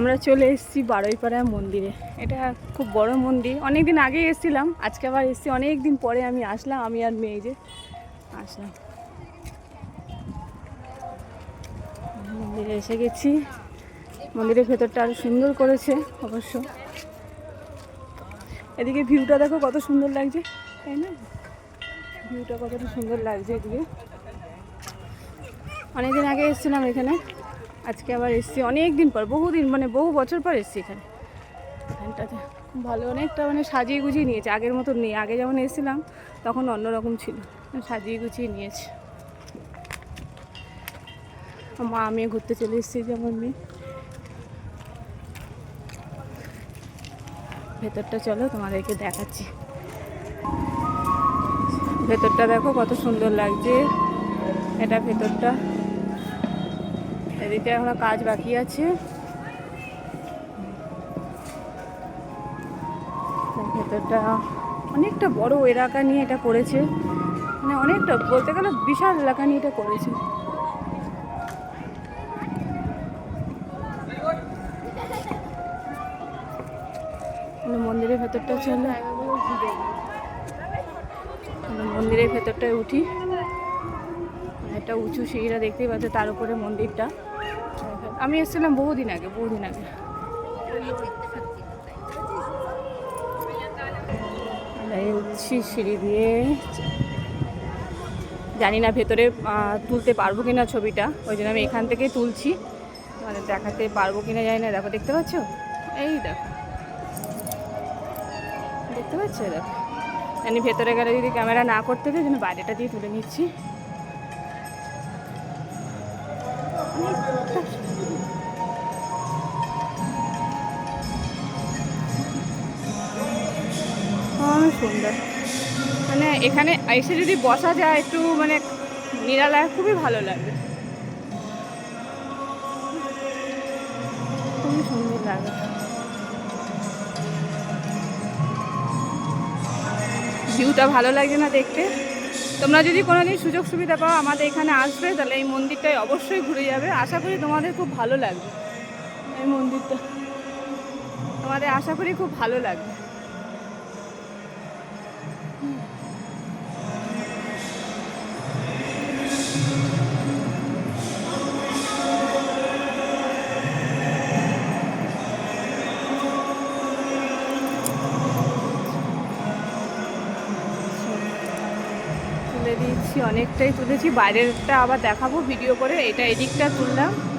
আমরা চলে এসেছি বারুইপাড়া মন্দিরে। এটা খুব বড় মন্দির। অনেক দিন আগেই এসেছিলাম, আজকে আবার এসেছি। অনেক দিন পরে আমি আসলাম, আমি আর মেয়ে যে আসলাম। মন্দিরে এসে গেছি। মন্দিরের ভেতরটা আরও সুন্দর করেছে, অবশ্য। এদিকে ভিউটা দেখো কত সুন্দর লাগছে, তাই না? ভিউটা কতটা সুন্দর লাগছে এদিকে। অনেকদিন আগে এসেছিলাম এখানে। আজকে আবার এসেছি অনেক দিন পর, বহুদিন মানে বহু বছর পর এসেছি এখানে। ভালো, অনেকটা মানে সাজিয়ে গুছিয়ে নিয়েছে, আগের মতো নেই। আগে যেমন এসেছিলাম, তখন অন্যরকম ছিল। সাজিয়ে গুছিয়ে নিয়েছে। মা আমি ঘুরতে চলে এসেছি যেমন মেয়ে। ভেতরটা চলো, তোমাদেরকে দেখাচ্ছি। ভেতরটা দেখো কত সুন্দর লাগছে। এটা ভেতরটা। এদিকে এখনও কাজ বাকি আছে। ভেতরটা অনেকটা বড় এলাকা নিয়ে এটা করেছে। মানে অনেকটা বলতে গেলে বিশাল এলাকা নিয়ে এটা করেছে। মানে মন্দিরের ভেতরটা চলে। মানে মন্দিরের ভেতরটায় উঠি। একটা উঁচু সিঁড়িটা দেখতেই পাচ্ছে, তার উপরে মন্দিরটা। আমি এসেছিলাম বহুদিন আগে বহুদিন আগে। উঠছি সিঁড়ি দিয়ে জানি না ভেতরে তুলতে পারব কিনা ছবিটা, ওই জন্য আমি এখান থেকেই তুলছি। মানে দেখাতে পারব কিনা জানি না, দেখো, দেখতে পাচ্ছ? এই দেখো। দেখতে পাচ্ছ? দেখো। জানি ভেতরে গেলে যদি ক্যামেরা না করতে দেয় জন্য বাইরেটা দিয়ে তুলে নিচ্ছি। সুন্দর। মানে এখানে এসে যদি বসা যায় একটু মানে নিরালায় খুবই ভালো লাগবে খুবই সুন্দর লাগে। ভিউটা ভালো লাগছে না দেখতে। তোমরা যদি কোনো কোনোদিন সুযোগ সুবিধা পাও আমাদের এখানে আসবে, তাহলে এই মন্দিরটায় অবশ্যই ঘুরে যাবে। আশা করি তোমাদের খুব ভালো লাগবে এই মন্দিরটা। তোমাদের আশা করি খুব ভালো লাগবে। তুলে অনেকটাই তুলেছি। বাইরেরটা আবার দেখাবো ভিডিও করে। এটা এদিকটা তুললাম।